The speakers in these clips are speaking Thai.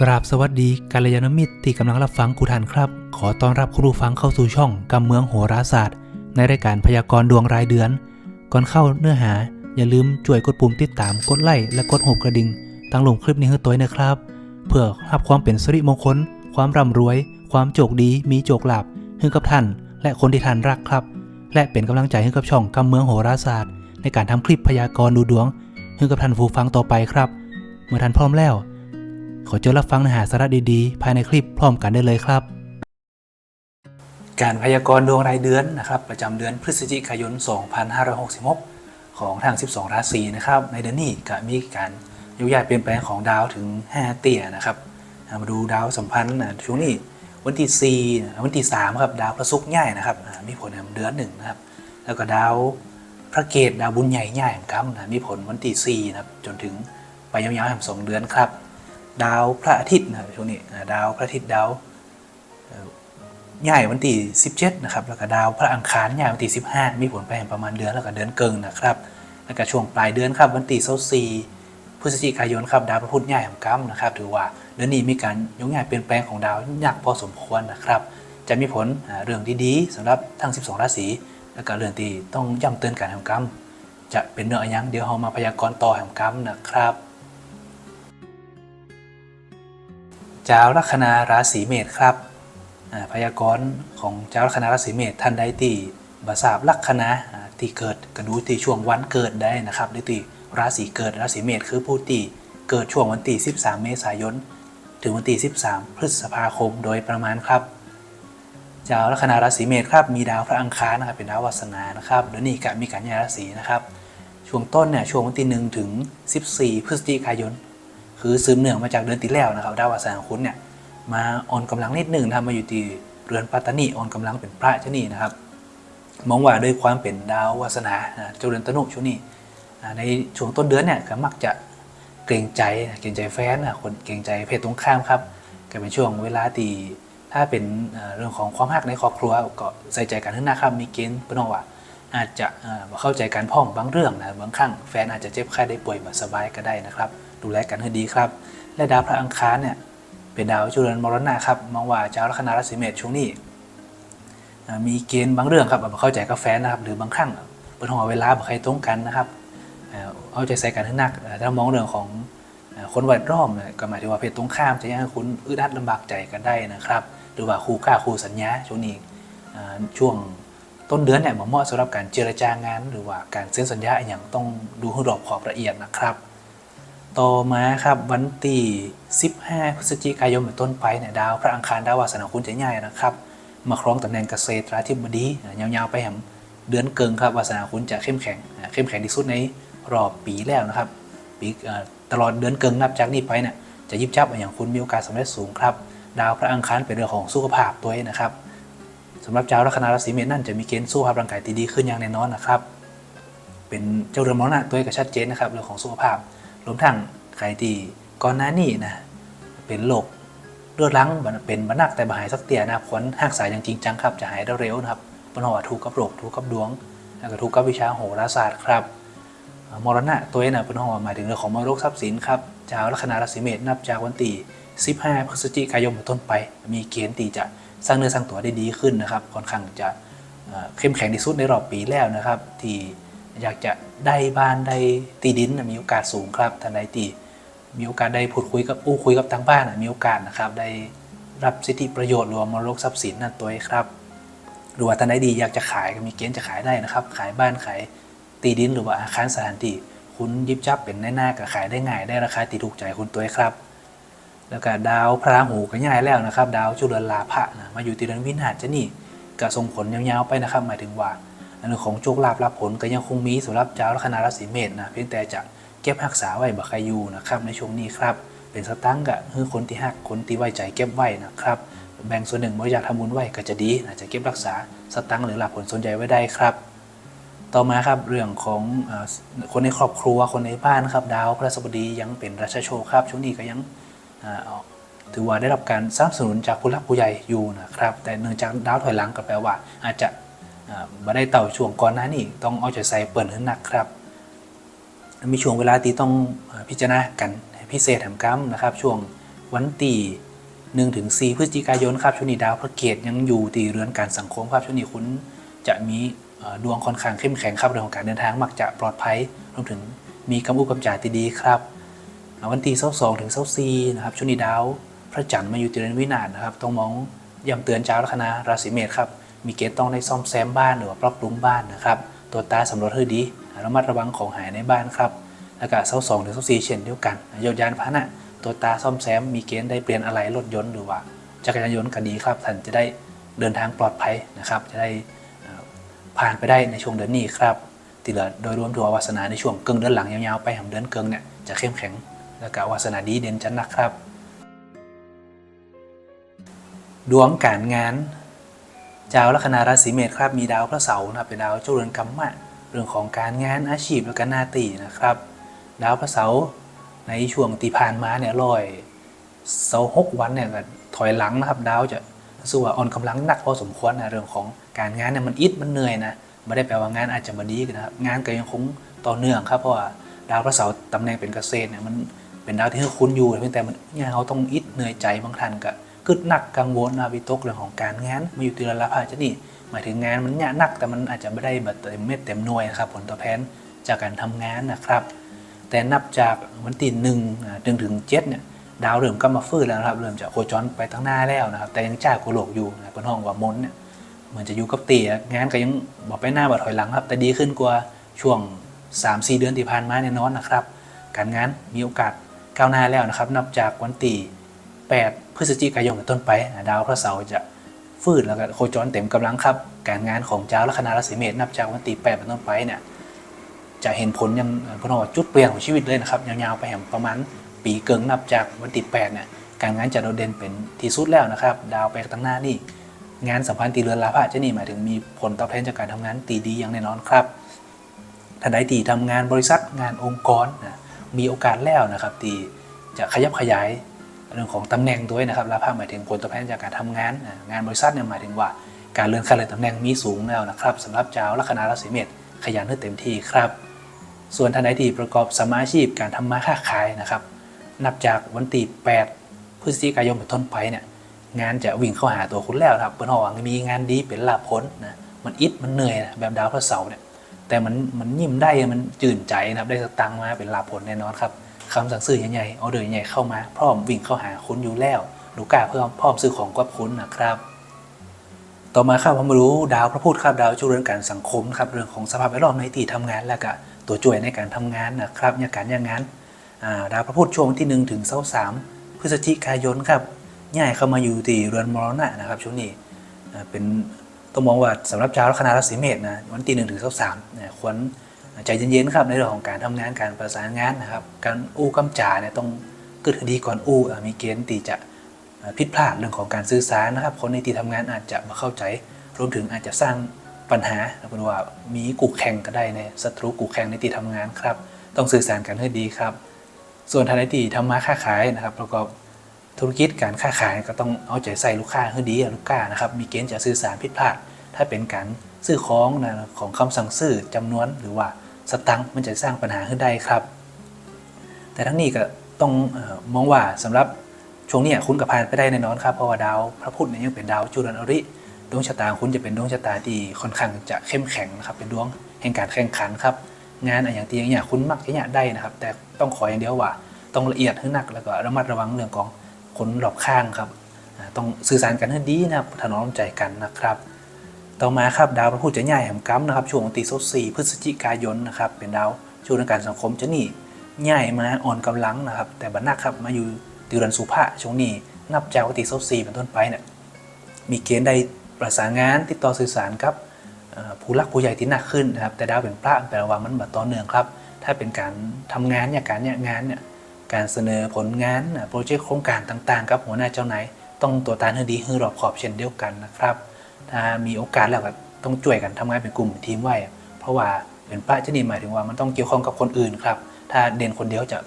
กราบสวัสดีกัลยาณมิตรที่กำลังรับฟังกูทันครับ ขอต้อนรับคุณผู้ฟังเข้าสู่ช่องกำเมืองโหราศาสตร์ ในรายการพยากรณ์ดวงรายเดือน ก่อนเข้าเนื้อหา อย่าลืมช่วยกดปุ่มติดตามกดไลค์และกดหัวกระดิ่งตั้งลงคลิปนี้ให้ตัวนะครับ เพื่อรับความเป็นสิริมงคล ความร่ำรวย ความโชคดีมีโชคลาภให้กับท่าน และคนที่ท่านรักครับ และเป็นกำลังใจให้กับช่องกำเมืองโหราศาสตร์ ในการทำคลิปพยากรณ์ดูดวงให้กับท่านผู้ฟังต่อไปครับ เมื่อท่านพร้อมแล้ว ขอเจอรับฟังเนื้อหาสาระดีๆ ภายในคลิปพร้อมกันได้เลยครับ การพยากรณ์ดวงรายเดือนนะครับ ประจำเดือนพฤศจิกายน 2566 ของทาง 12 ราศีนะครับ ในเดือนนี้ก็มีการยกย้ายเปลี่ยนแปลงของดาวถึง 5 เตี่ยนะครับมาดูดาวสัมพันธ์นะช่วงนี้วันที่4วันที่3ครับดาวพระศุกร์ใหญ่นะครับมีผลในเดือนหนึ่งนะครับ แล้วก็ดาวพระเกตดาวบุญใหญ่ใหญ่ครับมีผลวันที่4นะครับจนถึงไปยาวๆแห่งสองเดือนครับ ดาวพระอาทิตย์นะครับช่วงนี้ดาวพระอาทิตย์ดาวใหญ่วันที่17นะครับแล้วก็ดาวพระอังคารใหญ่วันที่15 มีผลไปแห่งประมาณเดือนแล้วก็เดือนเกิงนะครับแล้วก็ช่วงปลายเดือนครับวันที่24พฤศจิกายนครับดาวพระพุธใหญ่แห่งกัมนะครับถือว่าเดือนนี้มีการยกย้ายเปลี่ยนแปลงของดาวหนักพอสมควรนะครับ จะมีผลเรื่องดีๆสำหรับทั้ง 12 ราศีแล้วก็เรื่องที่ต้องย้ำเตือนการแห่งกัมจะเป็นเนื้ออะไรยังเดี๋ยวเรามาพยากรณ์ต่อแห่งกัมนะครับ จ้าลัคนาราศีเมษครับพยากรณ์ของเจ้าลัคนาราศีเมษท่านใดที่บาสาบลัคนาที่เกิดกระดูที่ช่วงวันเกิดได้นะครับหรือที่ราศีเกิดราศีเมษคือผู้ที่เกิดช่วงวันที่13 เมษายน ถึงวันที่13 พฤษภาคมโดยประมาณครับเจ้าลัคนาราศีเมษครับมีดาวพระอังคารนะครับเป็นดาววาสนานะครับเดี๋ยวนี้ก็มีการยาราศีนะครับช่วงต้นเนี่ยช่วงวันที่1ถึง 14 พฤศจิกายน คือซึมเนื่องมาจากเดือนที่แล้วนะครับดาวอัสานคุณเนี่ยมาอ่อนกำลังนิดหนึ่งทำมาอยู่ที่เรือนปัตตานีอ่อนกำลังเป็นพระเจ้านี่นะครับมองว่าด้วยความเป็นดาววาสนาเจ้าเรือนตนุช่วงนี้ในช่วงต้นเดือนเนี่ยก็มักจะเกรงใจเกรงใจแฟนนะคนเกรงใจเพศตรงข้ามครับก็เป็นช่วงเวลาที่ถ้าเป็นเรื่องของความรักในครอบครัวก็ใส่ใจกันขึ้นนะครับมีเกณฑ์เพื่อนว่า อาจจะเข้าใจกันพ่องบางเรื่องนะบางครั้งแฟนอาจจะเจ็บไข้ได้ป่วยมาสบายก็ได้นะครับ ดูแลกันให้ดีครับ และดาวพระอังคารเนี่ยเป็นดาวจุลนมรณะครับมองว่าเจ้าลัคนาราศีเมษช่วงนี้มีเกณฑ์บางเรื่องครับบ่เข้าใจกับแฟนะครับหรือบางครั้งบนหัวเวลาบใครตรงกันนะครับเอาใจใส่กันให้นักถ้ามองเรื่องของคนวัดรอบเนี่ยก็หมายถึงว่าเพศตรงข้ามจะยังคุณอึดอัดลำบากใจกันได้นะครับหรือว่าคู่กล้าคู่สัญญาช่วงนี้ช่วงต้นเดือนเนี่ยเหมาะสำหรับการเจรจางาน หรือว่าการเซ็นสัญญาอย่างต้องดูให้รอบขอบละเอียดนะครับ ต่อมาครับวันที่15 พฤศจิกายนเป็นต้นไปเนี่ยดาวพระอังคารดาววาสนาคุณจะง่ายนะครับมาครองตำแหน่งเกษตราธิบดีอ่ายาวๆไปแหมเดือนเกิงครับวาสนาคุณจะเข้มแข็งเข้มแข็งที่สุดในรอบปีแล้วนะครับปีตลอดเดือนเกิงนับจากนี้ไปเนี่ยจะยิบจับอย่างคุณมีโอกาสสำเร็จสูงครับดาวพระอังคารเป็นเรื่องของสุขภาพตัวเองนะครับสำหรับเจ้าลัคนาราศีเมษนั่นจะมีเกณฑ์สู้ภาพร่างกายที่ดีขึ้นอย่างแน่นอนนะครับ เป็นเจ้าเรือนมรณะตัวเองก็ชัดเจนนะครับเรื่องของสุขภาพ รวมทั้งใครที่ก่อนหน้านี้นะเป็นโรคเลือดลังเป็นบันักแต่บ่หายสักเตียนะครับควรหักษาอย่างจริงจังครับจะหายได้เร็วนะครับปัญหาถูกกับโรคถูกกับดวงแล้วก็ถูกกับวิชาโหราศาสตร์ครับมรณะตัวเองนะเป็นห้องหมายถึงเรื่องของมรดกทรัพย์สินครับเจ้าลัคนาราศีเมษนับจากวันที่15 พฤศจิกายนเป็นต้นไป มีเกณฑ์ที่จะสร้างเนื้อสร้างตัวได้ดีขึ้นนะครับ ค่อนข้างจะเอ่อเข้มแข็งที่สุดในรอบปีแล้วนะครับ ที่ อยากจะได้บ้านได้ตีดินมีโอกาสสูงครับท่านใดตีมีโอกาสได้พูดคุยกับอู้คุยกับทางบ้านมีโอกาสนะครับ ได้รับสิทธิประโยชน์รวมมรดกทรัพย์สินนั่นตัวเองครับหรือว่าท่านใดดีอยากจะขายก็มีเกณฑ์จะขายได้นะครับ ขายบ้านขายตีดินหรือว่าอาคารสถานที่คุณยิบจับเป็นหน้าๆก็ขายได้ง่าย ได้ราคาที่ถูกใจคุณตัวเองครับ แล้วก็ดาวพระราหูก็ย้ายแล้วนะครับ ดาวจุลลาภะนะมาอยู่ที่เดือนวินาศจะนี่ก็ส่งผลยาวๆไปนะครับ หมายถึงว่า เรื่องของโชคลาภรับผลก็ยังคงมีสำหรับเจ้าลัคนาราศีเมษนะเพียงแต่จะเก็บรักษาไว้บักครอยู่นะครับในช่วงนี้ครับเป็นสตังค์ก็คือคนที่หักคนที่ไว้ใจเก็บไว้นะครับแบ่งส่วนหนึ่งบริจาคทำบุญไว้ก็จะดีนะจะเก็บรักษาสตังค์หรือหลักผลสนใจไว้ได้ครับ ต่อมาครับเรื่องของอคนในครอบครัวคนในบ้านครับดาวพระราชบดียังเป็นราชโชคครับช่วงนี้ก็ยังถือว่าได้รับการสนับสนุนจากผู้หลักผู้ใหญ่อยู่นะครับแต่เนื่องจากดาวถอยหลังก็แปลว่า อาจจะ เอ่อบ่ได้เต่าช่วงก่อนหน้านี้ต้องเอาใจใส่เปิดขึ้หนักครับ มีช่วงเวลาที่ต้องพิจารณากันพิเศษแถมกัมนะครับ ช่วงวันที่หนึ่งถึงสี่พฤศจิกายนครับช่วงนี้ดาวพระเกตยังอยู่ที่เรือนการสังคมครับช่วงนี้คุณจะมีดวงค่อนข้างเข้มแข็งครับเรื่องของการเดินทางมักจะปลอดภัยรวมถึงมีกำอุกำจ่าที่ดีครับวันที่22ถึง24นะครับช่วงนี้ดาว พระจันทร์มาอยู่ที่เรือนวินาศนะครับต้องมองย้ำเตือนเจ้าลัคนาราศีเมษครับ มีเกณฑ์ต้องได้ซ่อมแซมบ้านหรือว่าปรับปรุงบ้านนะครับ ตัวตาสำรวจให้ดีระมัดระวังของหายในบ้านครับแล้วก็เสาสองถึงเสาสี่เช่นเดียวกันโยนยานพาหนะตัวตาซ่อมแซมมีเกณฑ์ได้เปลี่ยนอะไรรถยนต์หรือว่าจักรยานยนต์ก็ดีครับท่านจะได้เดินทางปลอดภัยนะครับ จะได้ผ่านไปได้ในช่วงเดือนนี้ครับตีเหลือโดยรวมถือว่าวาสนาในช่วงเกิงเดือนหลังยาวๆไปหำเดือนเกิงเนี่ยจะเข้มแข็งแล้วก็วาสนาดีเด่นจันนะครับ ดวงการงาน เจ้าลัคนาราศีเมษครับมีดาวพระเสาร์นะครับเป็นดาวเจ้าเรือนกรรมะเรื่องของการงานอาชีพและก็หน้าตีนะครับ ดาวพระเสาร์ในช่วงตีผ่านมาเนี่ยลอยเสาหกวันเนี่ยก็ถอยหลังนะครับ ดาวจะสู้ว่าอ่อนกำลังหนักพอสมควรนะเรื่องของการงานเนี่ยมันอิดมันเหนื่อยนะไม่ได้แปลว่างานอาจจะมาดีกันนะครับงานก็ยังคงต่อเนื่องครับเพราะว่าดาวพระเสาร์ตำแหน่งเป็นเกษตรเนี่ยมันเป็นดาวที่ให้คุณอยู่เพียงแต่มันเนี่ยเขาต้องอิดเหนื่อยใจบางท่านก็ กึดหนักกังวลนะวิตกเรื่องของการงานมาอยู่ตีละละพาจะนี่หมายถึงงานมันเนี่ยหนักแต่มันอาจจะไม่ได้แบบเต็มเม็ดเต็มหน่วยนะครับผลตอบแทนจากการทำงานนะครับ แต่นับจากวันที่หนึ่งถึงถึงเจ็ดเนี่ยดาวเริ่มก็มาฟื้นแล้วครับเริ่มจะโคจรไปทางหน้าแล้วนะครับ แต่ยังจ้าโกโลกอยู่นะเป็นห้องว่ามนเนี่ยเหมือนจะอยู่กับเตีอะงานก็ยังบอกไปหน้าบอกถอยหลังครับ แต่ดีขึ้นกว่าช่วง 3-4 เดือนที่ผ่านมาแน่นอนนะครับ การงานมีโอกาสก้าวหน้าแล้วนะครับ นับจากวันที่8 พฤศจิกายนเป็นต้นไป ดาวพระเสาร์จะฟืดแล้วก็โคจรเต็มกำลังครับ การงานของเจ้าลัคนาราศีเมษนับจากวันที่แปดเป็นต้นไปเนี่ยจะเห็นผลยังพนว่าจุดเปลี่ยนของชีวิตเลยนะครับ ยาวๆไปแหมประมาณปีเกิงนับจากวันที่แปดเนี่ยการงานจะโดดเด่นเป็นที่สุดแล้วนะครับ ดาวไปตั้งหน้านี่งานสัมพันธ์ตีเรือนลาภะจะนี่หมายถึงมีผลตอบแทนจากการทำงานตีดีอย่างแน่นอนครับท่านใดที่ทำงานบริษัทงานองค์กรนะมีโอกาสแล้วนะครับที่จะขยับขยาย เรื่องของตำแหน่งด้วยนะครับลาภะหมายถึงผลตอบแทนจากการทำงาน งานบริษัทเนี่ยหมายถึงว่าการเลื่อนขั้นเลื่อนตำแหน่งมีสูงแล้วนะครับสำหรับเจ้าลัคนาราศีเมษขยันให้เต็มที่ครับ ส่วนท่านใดที่ประกอบสมาอาชีพการทำมาค้าขายนะครับ นับจากวันที่8พฤศจิกายนเป็นต้นไปเนี่ยงานจะวิ่งเข้าหาตัวคุณแล้วครับเปิ้นหวังมีงานดีเป็นลาภผลนะมันอิดมันเหนื่อยนะแบบดาวพระเสาร์เนี่ยแต่มันมันยิ้มได้มันจื่นใจนะครับได้สตังค์มาเป็นลาภผลแน่นอนครับ คำสั่งซื้อใหญ่ๆออเดอร์ใหญ่เข้ามา พร้อมวิ่งเข้าหาคุณอยู่แล้วลูกค้าเพื่อพร้อมซื้อของกับคุณนะครับ ต่อมาครับผมรู้ดาวพระพุธครับดาวจุเรื่อนการสังคมครับเรื่องของสภาพแวดล้อมในที่ทำงานแล้วก็ตัวช่วยในการทำงานนะครับยาการยางงานาดาวพระพุธช่วงวันที่1ถึงสามพฤศจิกายนครับย้ายเข้ามาอยู่ที่เรือนมรณะนะครับช่วงนี้เป็นต้องมองว่าสำหรับชาวลัคนาราศีเมษนะวันที่หนึ่งถึงสามเนี่ยควร ใจเย็นๆครับในเรื่องของการทำงานการประสานงานนะครับการอู้กำจ่าเนี่ยต้องเกิดดีก่อนอู้อ่มีเกณฑ์ตีจะผิดพลาดเรื่องของการสื่อสารนะครับคนในที่ทำงานอาจจะมาเข้าใจรวมถึงอาจจะสร้างปัญหาเป็นว่ามีกูแข่งก็ได้ในศัตรูกูแข่งในที่ทำงานครับ ต้องสื่อสารกันให้ดีครับ ส่วนทางในที่ทำมาค้าขายนะครับ ประกอบธุรกิจการค้าขายก็ต้องเอาใจใส่ลูกค้าให้ดีลูกค้านะครับมีเกณฑ์จะสื่อสารผิดพลาด ถ้าเป็นการซื้อของนะของคำสั่งซื้อจำนวนหรือว่า สตังค์มันจะสร้างปัญหาขึ้นได้ครับ แต่ทั้งนี้ก็ต้องมองว่าสำหรับช่วงนี้คุณกับผ่านไปได้แน่นอนครับเพราะว่าดาว พระพุธเนี่ยยังเป็นดาวจุลนอริดวงชะตาคุณจะเป็นดวงชะตาที่ค่อนข้างจะเข้มแข็งนะครับเป็นดวงแห่งการแข่งขันครับงานอย่างที่อย่างเงี้ยคุณมักจะอยากได้นะครับ แต่ต้องขออย่างเดียวว่าต้องละเอียดให้หนักแล้วก็ระมัดระวังเรื่องของคนรอบข้างครับต้องสื่อสารกันให้ดีนะครับถนอมใจกันนะครับ ต่อมาครับดาวพระพุธจะย้ายแห่มกัมนะครับช่วงวันที่24พฤศจิกายนนะครับเป็นดาวช่วงในการสังคมจะนี่ย้ายมาอ่อนกำลังนะครับ แต่บัดนักครับมาอยู่ติรันสุภะช่วงนี้นับจากวันที่24เป็นต้นไปเนี่ยมีเกณฑ์ได้ประสานงานติดต่อสื่อสารกับผู้รักผู้ใหญ่ที่หนักขึ้นนะครับแต่ดาวเป็นพระแปลว่ามันแบบต่อเนื่องครับ ถ้าเป็นการทำงานเนี่ยการเนี่ยงานเนี่ยการเสนอผลงานโปรเจกต์โครงการต่างๆครับหัวหน้าเจ้านายต้องตัวตานให้ดีให้รอบขอบเช่นเดียวกันนะครับ มีโอกาสแล้วก็ต้องช่วยกันทำงานเป็นกลุ่มทีมไว้ เพราะว่าเป็นพระเจนี่หมายถึงว่ามันต้องเกี่ยวข้องกับคนอื่นครับ ถ้าเด่นคนเดียวจะ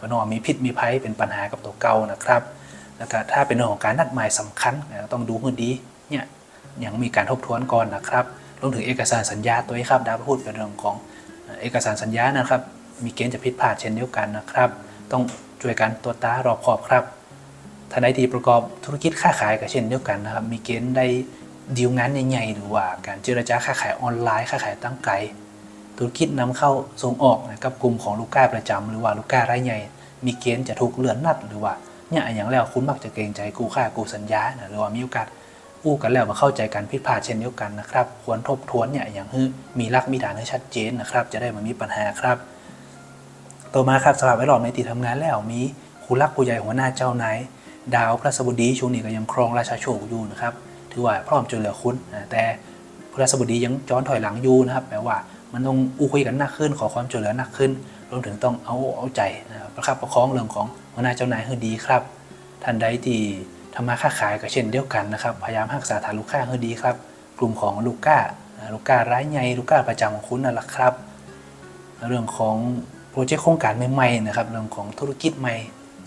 ปนว่ามีพิษมีภัยเป็นปัญหากับตัวเก่านะครับ แล้วก็ถ้าเป็นเรื่องของการนัดหมายสำคัญต้องดูให้ดีเนี่ยยังมีการทบทวนก่อนนะครับรวมถึงเอกสารสัญญาตัวนี้ครับดาวพูดเป็นเรื่องของเอกสารสัญญานะครับ มีเกณฑ์จะผิดพลาดเช่นเดียวกันนะครับ ต้องช่วยกันตัวตารอบขอบครับท่านใดที่ประกอบธุรกิจค้าขายก็เช่นเดียวกันนะครับ มีเกณฑ์ได้ ดีลงานใหญ่ๆหรือว่าการเจรจาค้าขายออนไลน์ค้าขายตั้งไกลธุรกิจนำเข้าส่งออกนะกับกลุ่มของลูกค้าประจำหรือว่าลูกค้ารายใหญ่ มีเกณฑ์จะถูกเลื่อนนัดหรือว่าเนี่ยอย่างแล้วคุณมักจะเกรงใจกู้ค่ากู้สัญญานะหรือว่ามีโอกาสอู้กันแล้วมาเข้าใจกันผิดพลาดเช่นเดียวกันนะครับควรทบทวนเนี่ยอย่างคือมีรักมีฐานให้ชัดเจนนะครับ จะได้ไมามีปัญหาครับต่อมาครับสภาพแวดล้อมในที่ทำงานแล้วมีครูรักผู้ใหญ่หัวหน้าเจ้านายดาวพระสบดีช่วงนี้ก็ยังครองราชาโชคอยู่นะครับ ถือว่าพร้อมจนเหลือคุณแต่พระสบดียังย้อนถอยหลังอยู่นะครับแปลว่ามันต้องอู้คุยกันหนักขึ้น ขอความช่วยเหลือหนักขึ้น รวมถึงต้องเอาเอาใจนะครับประคับประคองเรื่องของหัวหน้าเจ้านายให้ดีครับท่านใดที่ทำมาค้าขายก็เช่นเดียวกันนะครับ พยายามรักษาฐานลูกค้าให้ดีครับ กลุ่มของลูกค้าลูกค้าร้ายใหญ่ลูกค้าประจำของคุณนั่นแหละครับ เรื่องของโปรเจกต์โครงการใหม่ๆนะครับ เรื่องของธุรกิจใหม่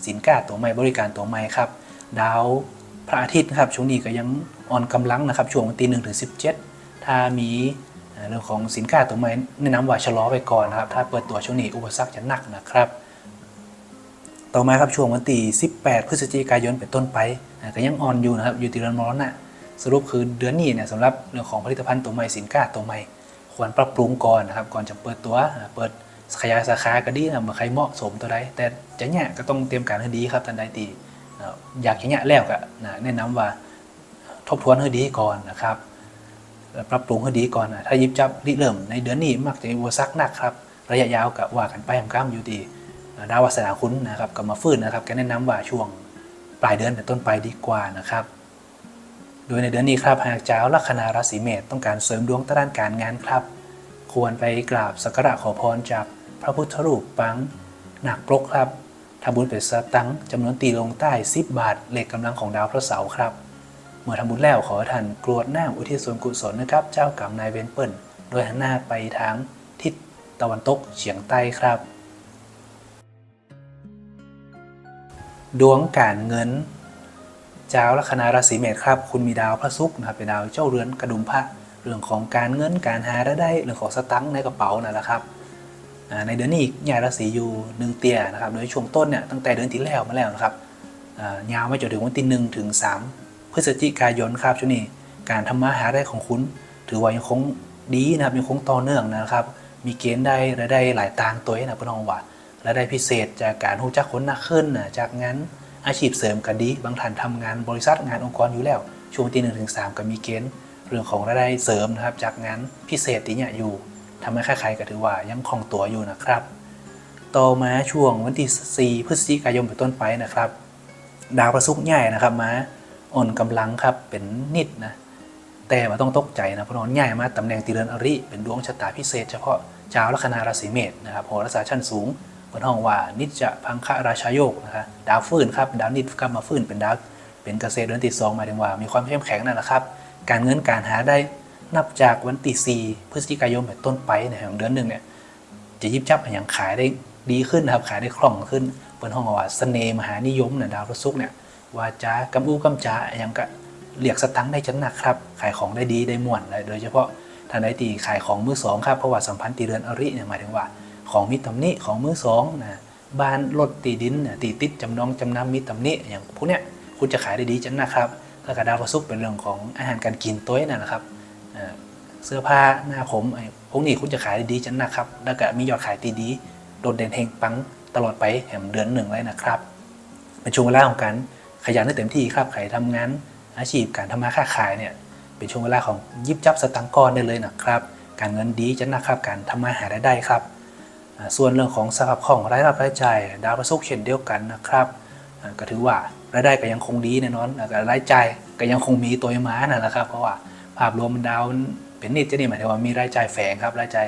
สินค้าตัวใหม่บริการตัวใหม่ครับ ดาว พระอาทิตย์นะครับช่วงนี้ก็ยังอ่อนกำลังนะครับช่วงวันที่หนึ่งถึงสิบเจ็ดถ้ามีเรื่องของสินค้าตัวใหม่แนะนำว่าชะลอไปก่อนนะครับ ถ้าเปิดตัวช่วงนี้อุปสรรคจะหนักนะครับ ต่อมาครับช่วงวันที่18 พฤศจิกายนเป็นต้นไปก็ยังอ่อนอยู่นะครับอยู่ที่เรือนมรณะสรุปคือเดือนนี้เนี่ยสำหรับเรื่องของผลิตภัณฑ์ตัวใหม่สินค้าตัวใหม่ควรปรับปรุงก่อนนะครับ ก่อนจะเปิดตัวเปิดขยายสาขาก็ดีนะเมื่อใครเหมาะสมตัวใดแต่จะเนี่ยก็ต้องเตรียมการให้ดีครับทันใดตี อยากอย่างเงี้ยแล้วก็นะแนะนำว่าทบทวนให้ดีก่อนนะครับ ปรับปรุงให้ดีก่อนนะถ้ายิบจับริเริ่มในเดือนนี้มักจะมีอุปสรรคหนักครับ ระยะยาวก็ว่ากันไปทำกล้ามอยู่ดีดาววัสนาคุณนะครับก็มาฟื้นนะครับแกแนะนำว่าช่วงปลายเดือนเป็นต้นไปดีกว่านะครับ โดยในเดือนนี้ครับหากเจ้าลัคนาราศีเมษต้องการเสริมดวงด้านการงานครับ ควรไปกราบสักการะขอพรจากพระพุทธรูปปังหนักปรกครับ ทำบุญเป็นสตังค์จำนวนตีลงใต้10บาทเหลขกกำลังของดาวพระเสาร์ครับ เมื่อทำบุญแล้วขอท่านกรวดน้ำอุทิศส่วนกุศลนะครับ เจ้ากรรมนายเวรเปิลโดยหันหน้าไปทางทิศตะวันตกเฉียงใต้ครับ ดวงการเงิน เจ้าลัคนาราศีเมษครับ คุณมีดาวพระศุกร์นะครับเป็นดาวเจ้าเรือนกระดุมพระเรื่องของการเงินการหารายได้เรื่องของสตังค์ในกระเป๋านั่นแหละครับ ในเดือนนี้ย้ายราศีอยู่หนึ่งเตียนะครับโดยช่วงต้นเนี่ยตั้งแต่เดือนที่แล้วมาแล้วนะครับยาวมาจนถึงวันที่หนึ่งถึงสามพฤศจิกายนครับช่วงนี้การทำมาหาได้ของคุณ ถือว่ายังคงดีนะครับยังคงต่อเนื่องนะครับ มีเกณฑ์ได้รายได้หลายต่างตัวนะพี่น้องว่ารายได้พิเศษจากการรู้จักคนหนักขึ้นนะจากงานอาชีพเสริมกันดี บางท่านทำงานบริษัทงานองค์กรอยู่แล้ว ช่วงที่หนึ่งถึงสามก็มีเกณฑ์เรื่องของรายได้เสริมนะครับ จากงานพิเศษที่เนี่ยอยู่ ทำให้ค่าใครก็ถือว่ายังคล่องตัวอยู่นะครับ ต่อมาช่วงวันที่ 4 พฤศจิกายนเป็นต้นไปนะครับ ดาวประสุกใหญ่นะครับมาอ่อนกำลังครับเป็นนิดนะแต่ว่าต้องตกใจนะเพราะนอนใหญ่มาตำแหน่งตีเรือนอริเป็นดวงชะตาพิเศษเฉพาะเจ้าลัคนาราศีเมษนะครับโหราศาสตร์ชั้นสูงบนห้องว่านิจจะพังคะราชาโยกนะครับดาวฟื้นครับดาวนิดกลับมาฟื้นเป็นดาวเป็นเกษตรเดือนที่สองหมายถึงว่ามีความเข้มแข็งนั่นแหละครับ การเงินการหาได้ นับจากวันที่4พฤศจิกายนเป็นต้นไปในของเดือนหนึ่งเนี่ยจะยิบจับอย่างขายได้ดีขึ้นนะครับขายได้คล่องขึ้นเปิดห้องว่าเสน่ห์มหานิยมเนี่ยดาวพระศุกร์เนี่ยวาจากำอู้กำจาอย่างก็เรียกสตังค์ได้จันหนักครับ ขายของได้ดีได้ม่วนเลยโดยเฉพาะท่านใดตีขายของมือสองครับเพราะว่าสัมพันธ์ตีเรือนอริเนี่ยหมายถึงว่า ของมีตำหนิของมือสองนะบ้านรถตีดินตีติดจำนองจำนำมีตำหนิอย่างพวกเนี้ยคุณจะขายได้ดีจันหนักครับแล้วก็ดาวพระศุกร์เป็นเรื่องของอาหารการกินตัวนั่นแหละครับ เสื้อผ้าหน้าผมไอ้พวกนี้คุณจะขายดีจังนะครับ แล้วก็มียอดขายตีดี โดดเด่นเฮงปังตลอดไปแหมเดือนหนึ่งเลยนะครับ เป็นช่วงเวลาของการขยันได้เต็มที่ครับใครทำงานอาชีพการทำมาค้าขายเนี่ยเป็นช่วงเวลาของยิบจับสตังก้อนได้เลยนะครับ การเงินดีจังนะครับ การทำมาหารายได้ครับ ส่วนเรื่องของสภาพคล่องรายรับรายจ่ายดาวประสุกเช่นเดียวกันนะครับ ก็ถือว่ารายได้ก็ยังคงดีแน่นอนแล้วก็รายจ่ายก็ยังคงมีตัวม้านั่นแหละครับ เพราะว่าภาพรวมมันดาว เป็นนิดจะนี่หมายถึงว่ามีรายจ่ายแฝงครับรายจ่าย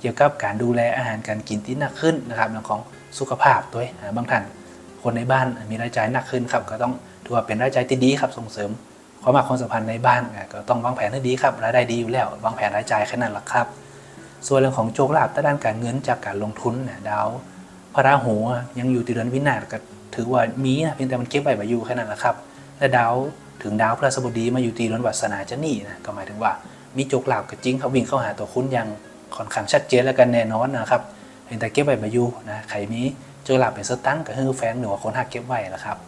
เกี่ยวกับการดูแลอาหารการกินที่หนักขึ้นนะครับเรื่องของสุขภาพตัวอ่าบางท่านคนในบ้านมีรายจ่ายหนักขึ้นครับก็ต้องถือว่าเป็นรายจ่ายที่ดีครับส่งเสริมความรักความสัมพันธ์ในบ้านก็ต้องวางแผนให้ดีครับรายได้ดีอยู่แล้ววางแผนรายจ่ายแค่นั้นแหละครับส่วนเรื่องของโชคลาภด้านการเงินจากการลงทุนดาวพระราหูยังอยู่ติดเดือนวินาศก็ถือว่ามีนะเพียงแต่มันเก็บไว้มาอยู่แค่นั้นแหละครับและดาวถึงดาวพระสบดีมาอยู่ตีเรือนวัสนาจะนี่นะก็หมายถึงว่า มีโชคลาภก็จริงเขาวิ่งเข้าหาตัวคุณอย่างค่อนข้างชัดเจนและกันแน่นอนนะครับเพียงแต่เก็บไว้มาอยู่นะใครมีโชคลาภเป็นสตังค์ก็คือแฟนหรือว่าคนหักเก็บไว้นะครับ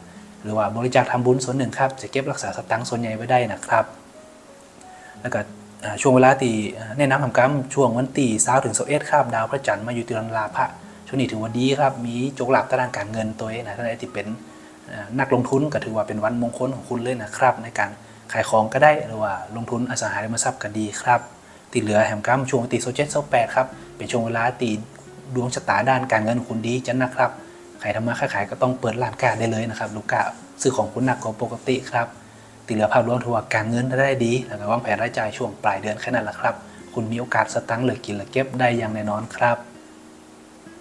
หรือว่าบริจาคทำบุญส่วนหนึ่งครับจะเก็บรักษาสตังค์ส่วนใหญ่ไว้ได้นะครับ แล้วก็ช่วงเวลาตีแนะนำทำกรรมช่วงวันตีสาถึงโซเอสครับดาวพระจันทร์มาอยู่ติรันลาพระช่วงนี้ถือว่าดีครับ มีโจกหลับตารางการเงินตัวเองนะท่านใดที่เป็นนักลงทุนก็ถือว่าเป็นวันมงคลของคุณเลยนะครับ ในการ ขายของก็ได้หรือว่าลงทุนอสังหาริมทรัพย์ก็ดีครับตีเหลือแหมกรรมช่วงตีโซเจ็ตโซแปดครับเป็นช่วงเวลาตีดวงชะตาด้านการเงินของคุณดีจันนะครับใครทำมาค้าขายก็ต้องเปิดร้านการได้เลยนะครับลูกค้าซื้อของคุณหนักกว่าปกติครับติเหลือภาพรวมถือว่าการเงินได้ดี แล้วก็วางแผนรายจ่ายช่วงปลายเดือนแค่นั้นแหละครับ คุณมีโอกาสสตังค์เหลือกินเหลือเก็บได้อย่างแน่นอนครับ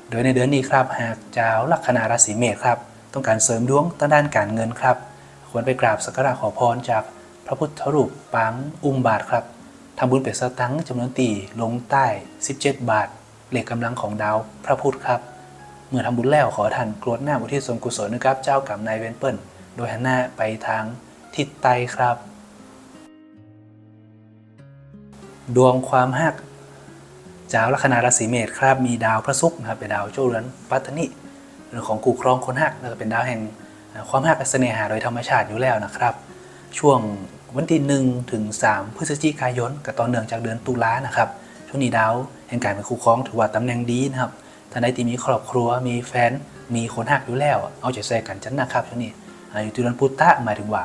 โดยในเดือนนี้ครับหากเจ้าลัคนาราศีเมษครับ ต้องการเสริมดวงด้านการเงินครับ ควรไปกราบสักการะขอพรจาก พระพุทธรูปปางอุ้มบาทครับทำบุญเป็ดสตังจำนวนตีลงใต้ 17 บาท เหล็กกำลังของดาวพระพุธครับ เมื่อทำบุญแล้วขอท่านกรวดหน้าอุทิศส่วนกุศลนะครับเจ้ากรรมนายเวรเปิลโดยหันหน้าไปทางทิศใต้ครับ ดวงความหักจาวลัคนาราศีเมษครับมีดาวพระศุกร์นะครับเป็นดาวเจ้าเรือนปัตตนิเรื่องของคู่ครองคนหักแล้วก็เป็นดาวแห่งความหักเสน่หาโดยธรรมชาติอยู่แล้วนะครับ ช่วงวันที่1ถึง3พฤศจิกายนกับตอนเนื่องจากเดือนตุลานะครับ ช่วงนี้ดาวแห่งการเป็นคู่ครองถือว่าตำแหน่งดีนะครับท่านใดที่มีครอบครัวมีแฟนมีคนหักอยู่แล้ว เอาใจใส่กันจันนะครับช่วงนี้อยู่ที่เดือนพุทธะหมายถึงว่า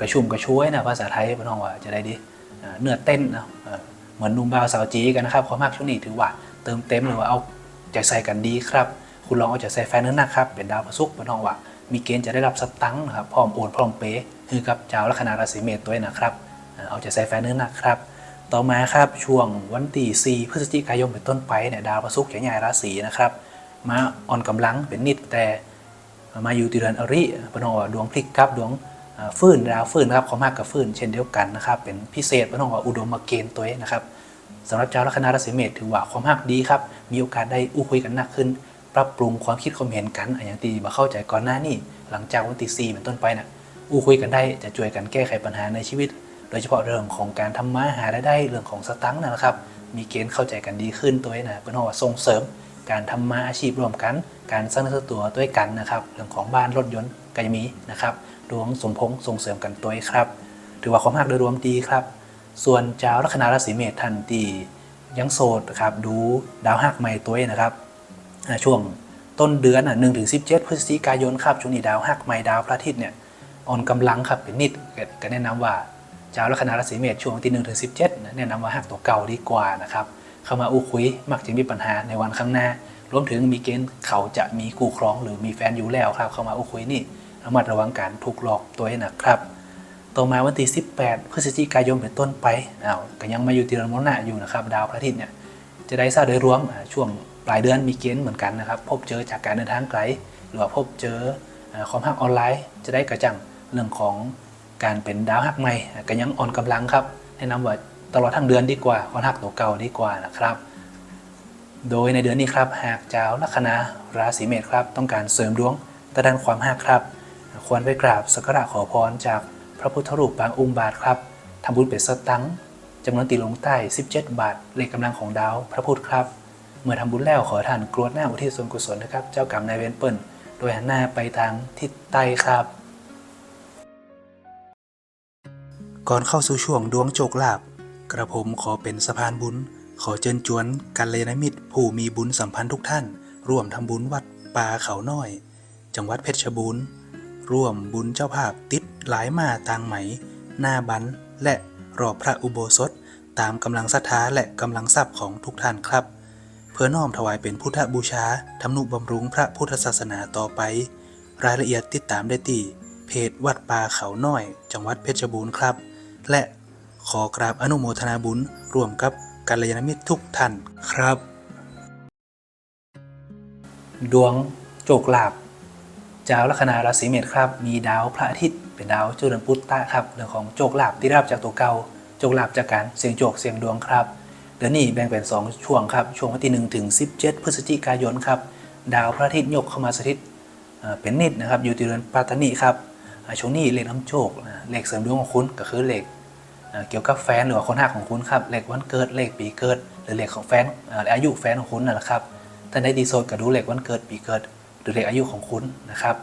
กระชุ่มกระชวยนะภาษาไทยเป็นห้องว่าจะได้ดีเนื้อเต้นนะเหมือนนุ่มบ่าวสาวจีกันนะครับความหักช่วงนี้ถือว่าเติมเต็มหรือว่าเอาใจใส่กันดีครับ คุณลองเอาใจใส่แฟนนั้นนะครับเป็นดาวพระศุกร์เป็นห้องว่า มีเกณฑ์จะได้รับสตังค์นะครับพร้อมโอนพร้อมเปย์คือกับเจ้าลัคนาราศีเมษตัวเองนะครับเอาใจใส่แฟนเนั้นนะครับ ต่อมาครับช่วงวันที่4พฤศจิกายนเป็นต้นไปเนี่ยดาวพระศุกร์จะย้ายราศีนะครับมาอ่อนกำลังเป็นนิดแต่มาอยู่ที่เรือนอริเป็นองว่าดวงพลิกครับดวงฟื้นดาวฟื้นครับความมากกับฟื้นเช่นเดียวกันนะครับเป็นพิเศษเป็นองว่าอุดมมาเกณฑ์ตัวเองนะครับสำหรับเจ้าลัคนาราศีเมษถือว่าความหักดีครับมีโอกาสได้อู้คุยกันมากขึ้น ปรับปรุงความคิดความเห็นกันอย่างที่มาเข้าใจก่อนหน้านี้หลังจากวันที่สี่เป็นต้นไปนะอู้คุยกันได้จะช่วยกันแก้ไขปัญหาในชีวิต โดยเฉพาะเรื่องของการทำมาหารายได้เรื่องของสตังค์นะครับ มีเกณฑ์เข้าใจกันดีขึ้นตัวเองนะเป็นห้องว่าส่งเสริม การทำมาอาชีพร่วมกัน การสร้างตัวด้วยกันนะครับเรื่องของบ้านรถยนต์ก็จะมีนะครับดวงสมพงษ์ส่งเสริมกันตัวเองครับ ถือว่าความหักโดยรวมดีครับ ส่วนเจ้าลัคนาราศีเมษทันตียังโสดนะครับดูดาวหักใหม่ตัวเองนะครับ ช่วงต้นเดือนอะหนึ่งถึงสิบเจ็ดพฤศจิกายนครับช่วงนี้ดาวหักใหม่ดาวพระอาทิตย์เนี่ยอ่อนกำลังครับเป็นนิดก็ก็แนะนำว่าจ้าลัคนาราศีเมษช่วงที่หนึ่งถึงสิบเจ็ดแนะนำว่าหักตัวเก่าดีกว่านะครับเข้ามาอู้คุยมักจะมีปัญหาในวันข้างหน้า รวมถึงมีเกณฑ์เขาจะมีคู่ครองหรือมีแฟนอยู่แล้วครับ เข้ามาอู้คุยนี่ระมัดระวังการถูกหลอกตัวให้หนะครับต่อมาวันที่ 18 พฤศจิกายนเป็นต้นไปอ้าวก็ยังมาอยู่ที่รือนมณะอยู่นะครับ ดาวพระอาทิตย์เนี่ยจะได้ทราบโดยรวมช่วง ปลายเดือนมีเกณฑ์เหมือนกันนะครับ พบเจอจากการเดินทางไกล หรือว่าพบเจอความหักออนไลน์ จะได้กระจ่างเรื่องของการเป็นดาวหักใหม่อ่าก็ยังอ่อนกำลังครับแนะนำว่าตลอดทั้งเดือนดีกว่าความหักตัวเก่าดีกว่านะครับ โดยในเดือนนี้ครับหากเจ้าลัคนาราศีเมษครับ ต้องการเสริมดวงตะด้านความหักครับ ควรไปกราบสักการะขอพรจากพระพุทธรูปปางองค์บาทครับทำบุญเป็ดสตังจำนวนตีลงใต้ 17 บาทเลขกำลังของดาวพระพุธครับ เมื่อทำบุญแล้วขอท่านกรวดหน้าอุทิศส่วนกุศลนะครับ เจ้ากรรมนายเวรเปิลโดยหันหน้าไปทางทิศใต้ครับ ก่อนเข้าสู่ช่วงดวงโจกลาบ กระผมขอเป็นสะพานบุญ ขอเชิญชวนกัลยาณมิตร ผู้มีบุญสัมพันธ์ทุกท่าน ร่วมทำบุญวัดป่าเขาน้อย จังหวัดเพชรบูรณ์ร่วมบุญเจ้าภาพติดหลายมาต่างไหม หน้าบันและรอบพระอุโบสถ ตามกำลังศรัทธาและกำลังทรัพย์ของทุกท่านครับ เพื่อน้อมถวายเป็นพุทธบูชาทำนุบำรุงพระพุทธศาสนาต่อไป รายละเอียดติดตามได้ที่เพจวัดป่าเขาน้อย จังหวัดเพชรบูรณ์ครับ และขอกราบอนุโมทนาบุญร่วมกับกัลยาณมิตรทุกท่านครับ ดวงโจกลาบเจ้าลัคนาราศีเมษครับ มีดาวพระอาทิตย์เป็นดาวจ้าเดือนพุธตะครับเรื่องของโจกลาบที่รับจากตัวเก่าโจกลาบจากการเสี่ยงโจกเสี่ยงดวงครับ เดือนนี้แบ่งเป็น 2 ช่วงครับ ช่วงวันที่1ถึง 17 พฤศจิกายนครับ ดาวพระอาทิตย์ยกเข้ามาสถิตเป็นนิดนะครับ อยู่ที่เดือนปัตตานีครับช่วงนี้เลขน้ำโชคเลขเสริมดวงของคุณก็คือเลขเกี่ยวกับแฟนหรือว่าคนหักของคุณครับเลขวันเกิดเลขปีเกิด หรือเลขของแฟนเอ่ออายุแฟนของคุณนั่นแหละครับท่านได้ดีโซนก็ดูเลขวันเกิดปีเกิด หรือเลขอายุของคุณนะครับ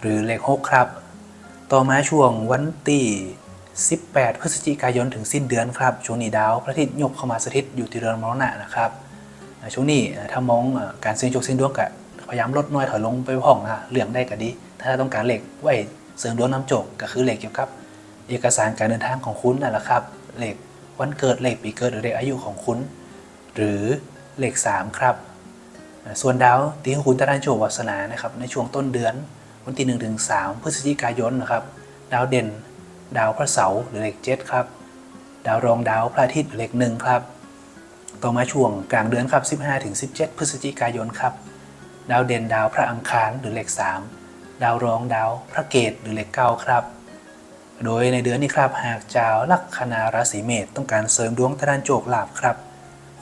หรือเลขหกครับ ต่อมาช่วงวันที่ 18 พฤศจิกายนถึงสิ้นเดือนครับ ช่วงนี้ดาวพระอาทิตย์ยกเข้ามาสถิตอยู่ที่เรือนมรณะนะครับช่วงนี้ถ้ามองการเสี่ยงโชคเสี่ยงดวงก็พยายามลดน้อยถอยลงไปห้องนะเรื่องได้ก็ดี ถ้าต้องการเหล็กไว้เสริมดวงน้ำโจกก็คือเหล็กเกี่ยวกับ เอกสารการเดินทางของคุณนั่นแหละครับเหล็กวันเกิดเหล็กปีเกิดหรือเลขอายุของคุณ หรือเหล็ก3ครับ ส่วนดาวที่ให้คุณตะด้านโชควาสนานะครับในช่วงต้นเดือนวันที่1ถึง3พฤศจิกายนนะครับดาวเด่น ดาวพระเสาร์หรือเลข7ครับ ดาวรองดาวพระอาทิตย์หรือเลขหนึ่งครับ ต่อมาช่วงกลางเดือนครับ 15ถึง17 พฤศจิกายนครับ ดาวเด่นดาวพระอังคารหรือเลข3ดาวรองดาวพระเกตหรือเลข9ครับ โดยในเดือนนี้ครับหากเจ้าลัคนาราศีเมษต้องการเสริมดวงทางด้านโจกลาภครับ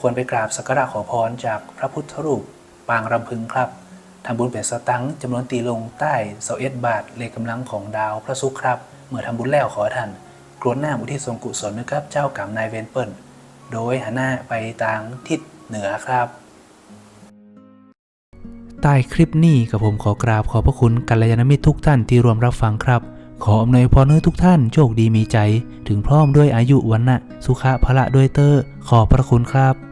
ควรไปกราบสักการะขอพรจากพระพุทธรูปปางรำพึงครับทำบุญเป็นสตังค์จำนวนตีลงใต้เสาเอ็ดบาทเลขกำลังของดาวพระศุกร์ครับ เมื่อทำบุญแล้วขอท่านกรวดหน้าอุทิศส่วนกุศลนะครับ เจ้ากรรมนายเวรเปิลโดยหันหน้าไปทางทิศเหนือครับใต้คลิปนี้กับผมขอกราบขอพระคุณกัลยาณมิตรทุกท่านที่รวมรับฟังครับ ขออำนวยพรให้ทุกท่านโชคดีมีใจ ถึงพร้อมด้วยอายุวันนะสุขะพละด้วยเตอร์ขอพระคุณครับ